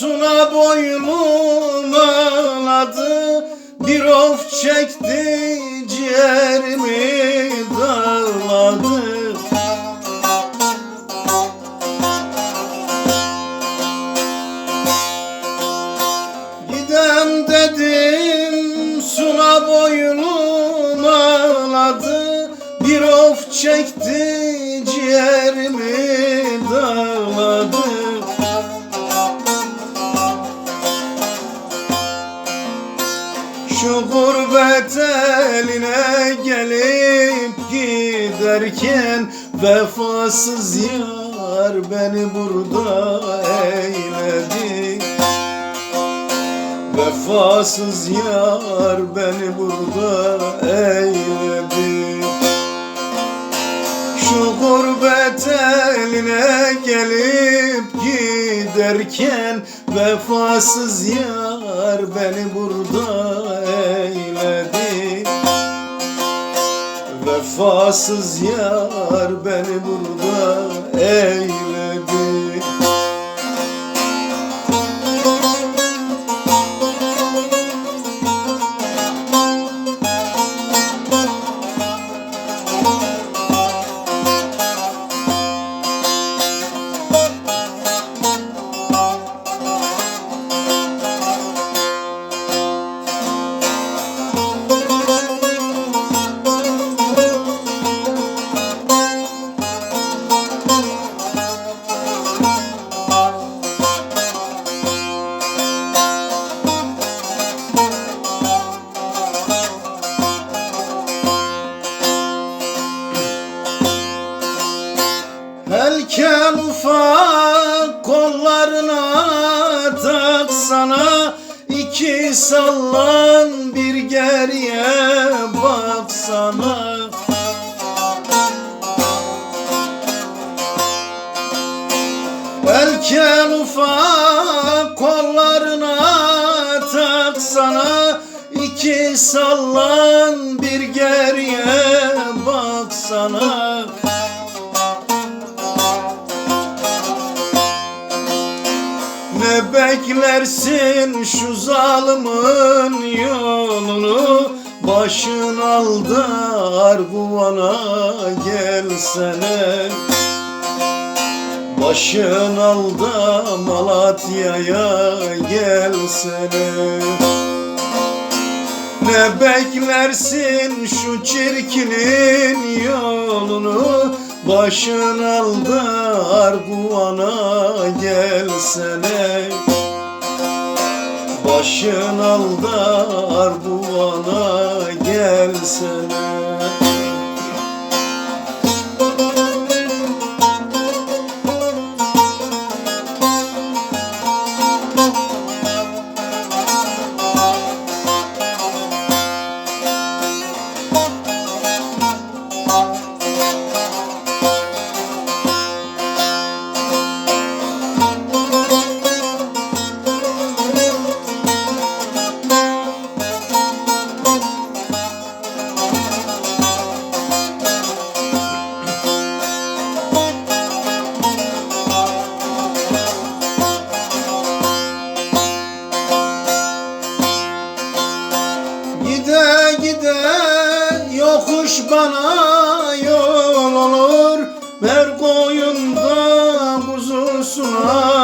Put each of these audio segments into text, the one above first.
Suna boynum ağladı Bir of çekti ciğerimi dağladı? Gidem dedim Suna boynum ağladı Bir of çekti ciğerimi gurbet eline gelip giderken Vefasız yar beni burada eyledi. Vefasız yar beni burada eyledi. Şu gurbet eline gelip giderken Vefasız yar beni burada Vefasız yar beni burada eyledi taksana iki sallan bir geriye baksana Helkel ufak kollarına taksana iki sallan bir geriye baksana beklersin şu zalimin yolunu. Başın aldı Arguvan'a gelsene. Başın aldı Malatya'ya gelsene. Ne beklersin şu çirkinin yolunu? Başın aldı Arguvan'a gelsene Başın aldı Arguvan'a gelsene Gide yokuş bana yol olur. Her koyunda kuzusuna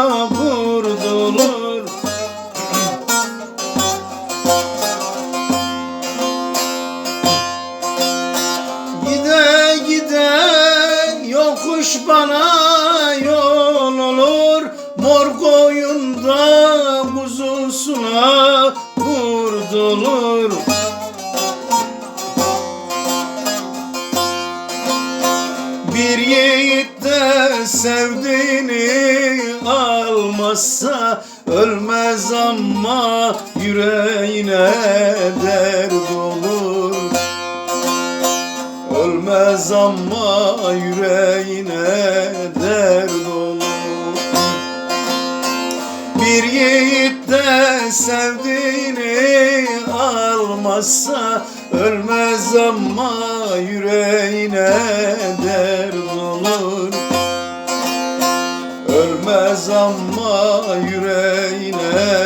Bir yiğit de sevdiğini almazsa Ölmez ama yüreğine dert olur. Ölmez ama yüreğine yiğit de sevdiğini almazsa Ölmez ama yüreğine dert olur. Ölmez ama yüreğine